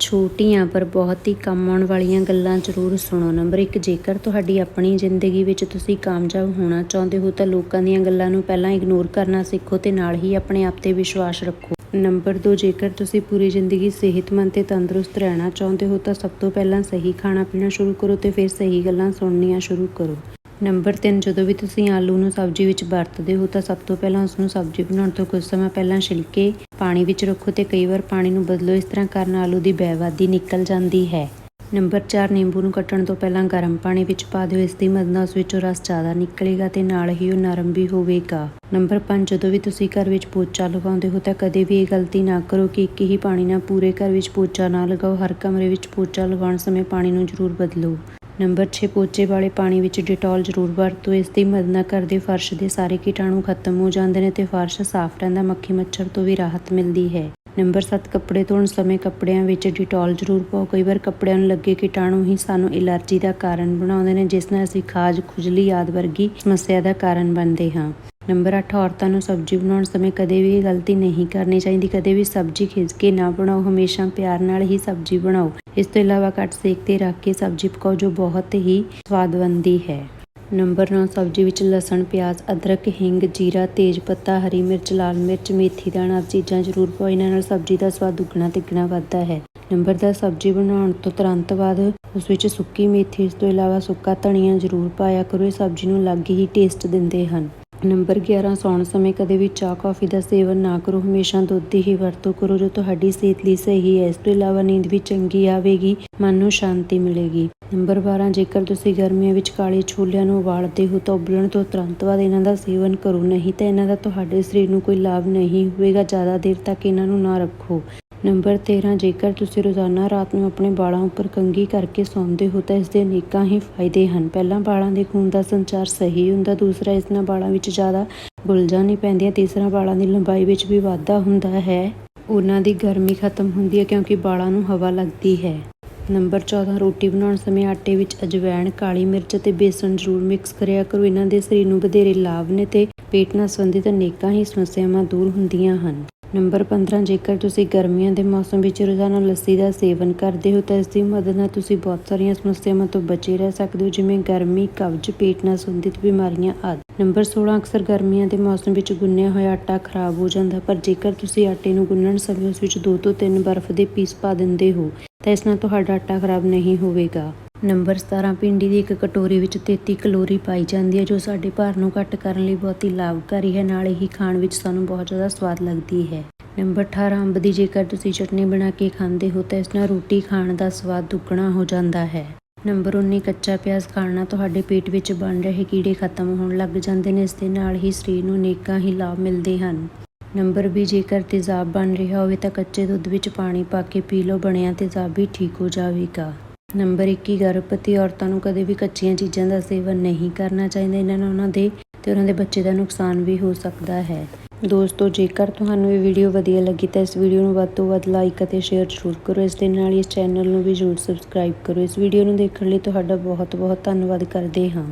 ਛੋਟੀਆਂ ਪਰ ਬਹੁਤ ਹੀ ਕੰਮ ਆਉਣ ਵਾਲੀਆਂ ਗੱਲਾਂ ਜ਼ਰੂਰ ਸੁਣੋ। ਨੰਬਰ 1 ਜੇਕਰ ਤੁਹਾਡੀ ਆਪਣੀ ਜ਼ਿੰਦਗੀ ਵਿੱਚ ਤੁਸੀਂ ਕਾਮਯਾਬ ਹੋਣਾ ਚਾਹੁੰਦੇ ਹੋ, ਤਾਂ ਲੋਕਾਂ ਦੀਆਂ ਗੱਲਾਂ ਨੂੰ ਪਹਿਲਾਂ ਇਗਨੋਰ ਕਰਨਾ ਸਿੱਖੋ ਤੇ ਨਾਲ ਹੀ ਆਪਣੇ ਆਪ ਤੇ ਵਿਸ਼ਵਾਸ ਰੱਖੋ। ਨੰਬਰ 2 ਜੇਕਰ ਤੁਸੀਂ ਪੂਰੀ ਜ਼ਿੰਦਗੀ ਸਿਹਤਮੰਦ ਤੇ ਤੰਦਰੁਸਤ ਰਹਿਣਾ ਚਾਹੁੰਦੇ ਹੋ, ਤਾਂ ਸਭ ਤੋਂ ਪਹਿਲਾਂ ਸਹੀ ਖਾਣਾ ਪੀਣਾ ਸ਼ੁਰੂ ਕਰੋ ਤੇ ਫਿਰ ਸਹੀ ਗੱਲਾਂ ਸੁਣਨੀਆਂ ਸ਼ੁਰੂ ਕਰੋ। ਨੰਬਰ 3 ਜਦੋਂ ਵੀ ਤੁਸੀਂ ਆਲੂ ਨੂੰ ਸਬਜ਼ੀ ਵਿੱਚ ਵਰਤਦੇ ਹੋ ਤਾਂ ਸਭ ਤੋਂ ਪਹਿਲਾਂ ਉਸ ਨੂੰ ਸਬਜ਼ੀ ਬਣਾਉਣ ਤੋਂ ਕੁਝ ਸਮਾਂ ਪਹਿਲਾਂ ਛਿਲਕੇ ਪਾਣੀ ਵਿੱਚ ਰੱਖੋ ਤੇ ਕਈ ਵਾਰ ਪਾਣੀ ਨੂੰ ਬਦਲੋ। ਇਸ ਤਰ੍ਹਾਂ ਕਰਨ ਆਲੂ ਦੀ ਬੇਵਾਦੀ ਨਿਕਲ ਜਾਂਦੀ ਹੈ। ਨੰਬਰ 4 ਨਿੰਬੂ ਨੂੰ ਕੱਟਣ ਤੋਂ ਪਹਿਲਾਂ ਗਰਮ ਪਾਣੀ ਵਿੱਚ ਪਾ ਦਿਓ। ਇਸ ਦੀ ਮਦਦ ਨਾਲ ਉਸ ਵਿੱਚੋਂ ਰਸ ਜ਼ਿਆਦਾ ਨਿਕਲੇਗਾ ਤੇ ਨਾਲ ਹੀ ਉਹ ਨਰਮ ਵੀ ਹੋਵੇਗਾ। ਨੰਬਰ 5 ਜਦੋਂ ਵੀ ਤੁਸੀਂ ਘਰ ਵਿੱਚ ਪੋਚਾ ਲਗਾਉਂਦੇ ਹੋ ਤਾਂ ਕਦੇ ਵੀ ਇਹ ਗਲਤੀ ਨਾ ਕਰੋ ਕਿ ਇੱਕ ਹੀ ਪਾਣੀ ਨਾਲ ਪੂਰੇ ਘਰ ਵਿੱਚ ਪੋਚਾ ਨਾ ਲਗਾਓ। ਹਰ ਕਮਰੇ ਵਿੱਚ ਪੋਚਾ ਲਗਾਉਣ ਸਮੇਂ ਪਾਣੀ ਨੂੰ ਜ਼ਰੂਰ ਬਦਲੋ। ਨੰਬਰ 6 ਪੋਚੇ ਵਾਲੇ ਪਾਣੀ ਵਿੱਚ ਡਿਟੋਲ ਜ਼ਰੂਰ ਵਰਤੋ। ਇਸ ਦੀ ਮਦਦ ਨਾਲ ਘਰ ਦੇ ਫਰਸ਼ ਦੇ ਸਾਰੇ ਕੀਟਾਣੂ ਖਤਮ ਹੋ ਜਾਂਦੇ ਨੇ ਤੇ ਫਰਸ਼ ਸਾਫ਼ ਰਹਿੰਦਾ, ਮੱਖੀ ਮੱਛਰ ਤੋਂ ਵੀ ਰਾਹਤ ਮਿਲਦੀ ਹੈ। ਨੰਬਰ 7 ਕੱਪੜੇ ਧੋਣ ਸਮੇਂ ਕੱਪੜਿਆਂ ਵਿੱਚ ਡਿਟੋਲ ਜ਼ਰੂਰ ਪਾਓ। ਕਈ ਵਾਰ ਕੱਪੜਿਆਂ ਨੂੰ ਲੱਗੇ ਕੀਟਾਣੂ ਹੀ ਸਾਨੂੰ ਐਲਰਜੀ ਦਾ ਕਾਰਨ ਬਣਾਉਂਦੇ ਨੇ, ਜਿਸ ਨਾਲ ਅਸੀਂ ਖਾਜ ਖੁਜਲੀ ਆਦਿ ਵਰਗੀ ਸਮੱਸਿਆ ਦਾ ਕਾਰਨ ਬਣਦੇ ਹਾਂ। ਨੰਬਰ 8 ਔਰਤਾਂ ਨੂੰ ਸਬਜ਼ੀ ਬਣਾਉਣ ਸਮੇਂ ਕਦੇ ਵੀ ਇਹ ਗਲਤੀ ਨਹੀਂ ਕਰਨੀ ਚਾਹੀਦੀ। ਕਦੇ ਵੀ ਸਬਜ਼ੀ ਖਿੱਚ ਕੇ ਨਾ ਬਣਾਓ, ਹਮੇਸ਼ਾ ਪਿਆਰ ਨਾਲ ਹੀ ਸਬਜ਼ੀ ਬਣਾਓ। ਇਸ ਤੋਂ ਇਲਾਵਾ ਘੱਟ ਸੇਕ ਤੇ ਰੱਖ ਕੇ ਸਬਜ਼ੀ ਪਕਾਓ, ਜੋ ਬਹੁਤ ਹੀ ਸਵਾਦ ਬਣਦੀ ਹੈ। ਨੰਬਰ 9 ਸਬਜ਼ੀ ਵਿੱਚ ਲਸਣ, ਪਿਆਜ਼, ਅਦਰਕ, ਹਿੰਗ, ਜੀਰਾ, ਤੇਜ ਪੱਤਾ, ਹਰੀ ਮਿਰਚ, ਲਾਲ ਮਿਰਚ, ਮੇਥੀ, ਦਾਣਾ ਚੀਜ਼ਾਂ ਜ਼ਰੂਰ ਪਾਓ। ਇਹਨਾਂ ਨਾਲ ਸਬਜ਼ੀ ਦਾ ਸਵਾਦ ਦੁੱਗਣਾ ਤਿੱਗਣਾ ਵੱਧਦਾ ਹੈ। ਨੰਬਰ 10 ਸਬਜ਼ੀ ਬਣਾਉਣ ਤੋਂ ਤੁਰੰਤ ਬਾਅਦ ਉਸ ਵਿੱਚ ਸੁੱਕੀ ਮੇਥੀ, ਇਸ ਤੋਂ ਇਲਾਵਾ ਸੁੱਕਾ ਧਨੀਆ ਜ਼ਰੂਰ ਪਾਇਆ ਕਰੋ। ਇਹ ਸਬਜ਼ੀ ਨੂੰ ਅਲੱਗ ਹੀ ਟੇਸਟ ਦਿੰਦੇ ਹਨ। ਨੰਬਰ 11 ਸੌਣ ਸਮੇਂ ਕਦੇ ਵੀ ਚਾਹ, ਕੌਫੀ ਦਾ ਸੇਵਨ ਨਾ ਕਰੋ। ਹਮੇਸ਼ਾ ਦੁੱਧ ਦੀ ਹੀ ਵਰਤੋਂ ਕਰੋ, ਜੋ ਤੁਹਾਡੀ ਸਿਹਤ ਲਈ ਸਹੀ ਹੈ। ਇਸ ਤੋਂ ਇਲਾਵਾ ਨੀਂਦ ਵੀ ਚੰਗੀ ਆਵੇਗੀ, ਮਨ ਨੂੰ ਸ਼ਾਂਤੀ ਮਿਲੇਗੀ। ਨੰਬਰ 12 ਜੇਕਰ ਤੁਸੀਂ ਗਰਮੀਆਂ ਵਿੱਚ ਕਾਲੇ ਛੋਲਿਆਂ ਨੂੰ ਉਬਾਲਦੇ ਹੋ, ਤਾਂ ਉਬਲਣ ਤੋਂ ਤੁਰੰਤ ਬਾਅਦ ਇਹਨਾਂ ਦਾ ਸੇਵਨ ਕਰੋ। ਨਹੀਂ ਤਾਂ ਇਹਨਾਂ ਦਾ ਤੁਹਾਡੇ ਸਰੀਰ ਨੂੰ ਕੋਈ ਲਾਭ ਨਹੀਂ ਹੋਵੇਗਾ। ਜ਼ਿਆਦਾ ਦੇਰ ਤੱਕ ਇਹਨਾਂ ਨੂੰ ਨਾ ਰੱਖੋ। ਨੰਬਰ 13 ਜੇਕਰ ਤੁਸੀਂ ਰੋਜ਼ਾਨਾ ਰਾਤ ਨੂੰ ਆਪਣੇ ਵਾਲਾਂ ਉੱਪਰ ਕੰਘੀ ਕਰਕੇ ਸੌਂਦੇ ਹੋ, ਤਾਂ ਇਸ ਦੇ ਅਨੇਕਾਂ ਹੀ ਫਾਇਦੇ ਹਨ। ਪਹਿਲਾਂ ਵਾਲਾਂ ਦੇ ਖੂਨ ਦਾ ਸੰਚਾਰ ਸਹੀ ਹੁੰਦਾ, ਦੂਸਰਾ ਇਸ ਨਾਲ ਵਾਲਾਂ ਵਿੱਚ ਜ਼ਿਆਦਾ ਗੁਲਜਾਂ ਨਹੀਂ ਪੈਂਦੀਆਂ, ਤੀਸਰਾ ਵਾਲਾਂ ਦੀ ਲੰਬਾਈ ਵਿੱਚ ਵੀ ਵਾਧਾ ਹੁੰਦਾ ਹੈ। ਉਹਨਾਂ ਦੀ ਗਰਮੀ ਖਤਮ ਹੁੰਦੀ ਹੈ ਕਿਉਂਕਿ ਵਾਲਾਂ ਨੂੰ ਹਵਾ ਲੱਗਦੀ ਹੈ। ਨੰਬਰ 14 ਰੋਟੀ ਬਣਾਉਣ ਸਮੇਂ ਆਟੇ ਵਿੱਚ ਅਜਵਾਇਣ ਕਾਲੀ ਮਿਰਚ ਅਤੇ ਬੇਸਣ ਜ਼ਰੂਰ ਮਿਕਸ ਕਰਿਆ ਕਰੋ। ਇਹਨਾਂ ਦੇ ਸਰੀਰ ਨੂੰ ਵਧੇਰੇ ਲਾਭ ਨੇ ਤੇ ਪੇਟ ਨਾਲ ਸੰਬੰਧਿਤ ਅਨੇਕਾਂ ਹੀ ਸਮੱਸਿਆਵਾਂ ਦੂਰ ਹੁੰਦੀਆਂ ਹਨ। ਨੰਬਰ 15 ਜੇਕਰ ਤੁਸੀਂ ਗਰਮੀਆਂ ਦੇ ਮੌਸਮ ਵਿੱਚ ਰੋਜ਼ਾਨਾ ਲੱਸੀ ਦਾ ਸੇਵਨ ਕਰਦੇ ਹੋ, ਤਾਂ ਇਸ ਦੀ ਮਦਦ ਨਾਲ ਤੁਸੀਂ ਬਹੁਤ ਸਾਰੀਆਂ ਸਮੱਸਿਆਵਾਂ ਤੋਂ ਬਚੇ ਰਹਿ ਸਕਦੇ ਹੋ, ਜਿਵੇਂ ਗਰਮੀ, ਕਬਜ਼, ਪੇਟ ਨਾਲ ਸੰਬੰਧਿਤ ਬਿਮਾਰੀਆਂ ਆਦਿ। ਨੰਬਰ 16 ਅਕਸਰ ਗਰਮੀਆਂ ਦੇ ਮੌਸਮ ਵਿੱਚ ਗੁੰਨਿਆ ਹੋਇਆ ਆਟਾ ਖਰਾਬ ਹੋ ਜਾਂਦਾ, ਪਰ ਜੇਕਰ ਤੁਸੀਂ ਆਟੇ ਨੂੰ ਗੁੰਨਣ ਸਮੇਂ ਉਸ ਵਿੱਚ 2 ਤੋਂ 3 ਬਰਫ਼ ਦੇ ਪੀਸ ਪਾ ਦਿੰਦੇ ਹੋ, ਤਾਂ ਇਸ ਨਾਲ ਤੁਹਾਡਾ ਆਟਾ ਖਰਾਬ ਨਹੀਂ ਹੋਵੇਗਾ। ਨੰਬਰ 17 ਭਿੰਡੀ ਦੀ ਇੱਕ ਕਟੋਰੀ ਵਿੱਚ 33 ਕਲੋਰੀ ਪਾਈ ਜਾਂਦੀ ਹੈ, ਜੋ ਸਾਡੇ ਭਾਰ ਨੂੰ ਘੱਟ ਕਰਨ ਲਈ ਬਹੁਤ ਹੀ ਲਾਭਕਾਰੀ ਹੈ। ਨਾਲ ਹੀ ਖਾਣ ਵਿੱਚ ਸਾਨੂੰ ਬਹੁਤ ਜ਼ਿਆਦਾ ਸਵਾਦ ਲੱਗਦੀ ਹੈ। ਨੰਬਰ 18 ਅੰਬ ਦੀ ਜੇਕਰ ਤੁਸੀਂ ਚਟਨੀ ਬਣਾ ਕੇ ਖਾਂਦੇ ਹੋ, ਤਾਂ ਇਸ ਨਾਲ ਰੋਟੀ ਖਾਣ ਦਾ ਸਵਾਦ ਦੁੱਗਣਾ ਹੋ ਜਾਂਦਾ ਹੈ। ਨੰਬਰ 19 ਕੱਚਾ ਪਿਆਜ਼ ਖਾਣ। ਨਾਲ ਤੁਹਾਡੇ ਪੇਟ ਵਿੱਚ ਬਣ ਰਹੇ ਕੀੜੇ ਖਤਮ ਹੋਣ ਲੱਗ ਜਾਂਦੇ ਨੇ, ਇਸ ਦੇ ਨਾਲ ਹੀ ਸਰੀਰ ਨੂੰ ਅਨੇਕਾਂ ਹੀ ਲਾਭ ਮਿਲਦੇ ਹਨ। ਨੰਬਰ 20 ਜੇਕਰ ਤੇਜ਼ਾਬ ਬਣ ਰਿਹਾ ਹੋਵੇ, ਤਾਂ ਕੱਚੇ ਦੁੱਧ ਵਿੱਚ ਪਾਣੀ ਪਾ ਕੇ ਪੀ ਲਓ। ਬਣਿਆ ਤੇਜ਼ਾਬ ਵੀ ਠੀਕ ਹੋ ਜਾਵੇਗਾ। ਨੰਬਰ 21 ਗਰਭਵਤੀ ਔਰਤਾਂ ਨੂੰ ਕਦੇ ਵੀ ਕੱਚੀਆਂ ਚੀਜ਼ਾਂ ਦਾ ਸੇਵਨ ਨਹੀਂ ਕਰਨਾ ਚਾਹੀਦਾ। ਇਹਨਾਂ ਨਾਲ ਉਹਨਾਂ ਦੇ ਤੇ ਉਹਨਾਂ ਦੇ ਬੱਚੇ ਦਾ ਨੁਕਸਾਨ ਵੀ ਹੋ ਸਕਦਾ ਹੈ। ਦੋਸਤੋ, ਜੇਕਰ ਤੁਹਾਨੂੰ ਇਹ ਵੀਡੀਓ ਵਧੀਆ ਲੱਗੀ ਤਾਂ ਇਸ ਵੀਡੀਓ ਨੂੰ ਵੱਧ ਤੋਂ ਵੱਧ ਲਾਈਕ ਅਤੇ ਸ਼ੇਅਰ ਜ਼ਰੂਰ ਕਰੋ। ਇਸ ਦੇ ਨਾਲ ਹੀ ਇਸ ਚੈਨਲ ਨੂੰ ਵੀ ਜ਼ਰੂਰ ਸਬਸਕ੍ਰਾਈਬ ਕਰੋ। ਇਸ ਵੀਡੀਓ ਨੂੰ ਦੇਖਣ ਲਈ ਤੁਹਾਡਾ ਬਹੁਤ ਬਹੁਤ ਧੰਨਵਾਦ ਕਰਦੇ ਹਾਂ।